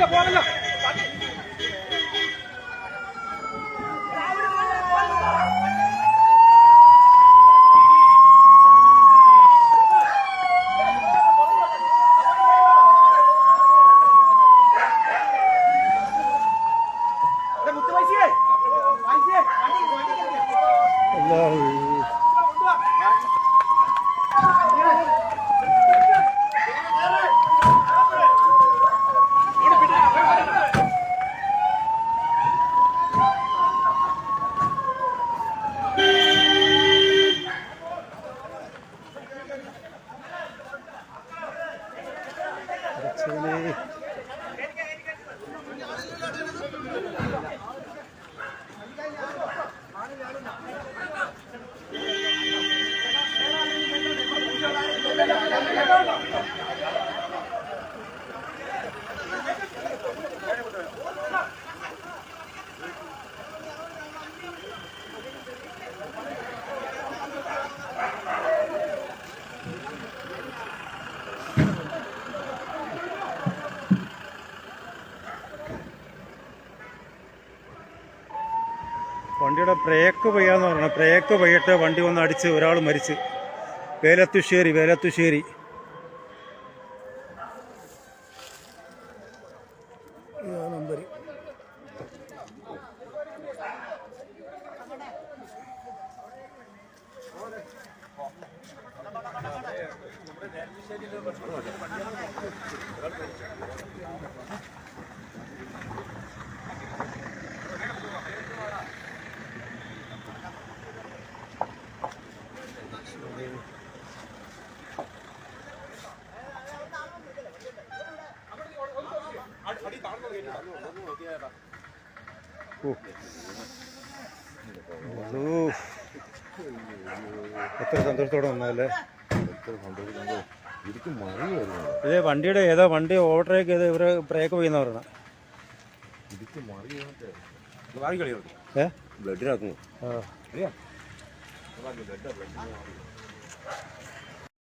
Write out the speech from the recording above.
போகல போகல Allah. പ്രേക്ക് പെയ്യാന്ന് പറഞ്ഞു ബ്രേക്ക് പെയ്യട്ട് വണ്ടി വന്ന് അടിച്ച് ഒരാൾ മരിച്ച്. വേലത്തുശ്ശേരി വേലത്തുശ്ശേരി. നമ്പർ എത്ര സന്തോഷത്തോടെ വന്നല്ലേ ഇതേ വണ്ടിയുടെ ഏതാ വണ്ടി ഓവർടേക്ക് ചെയ്ത് ഇവർ ബ്രേക്ക് പെയ്യുന്ന പറയണ ഏ? ബ്ലഡിലാക്കുന്നു ആ. അറിയാം? Blood blood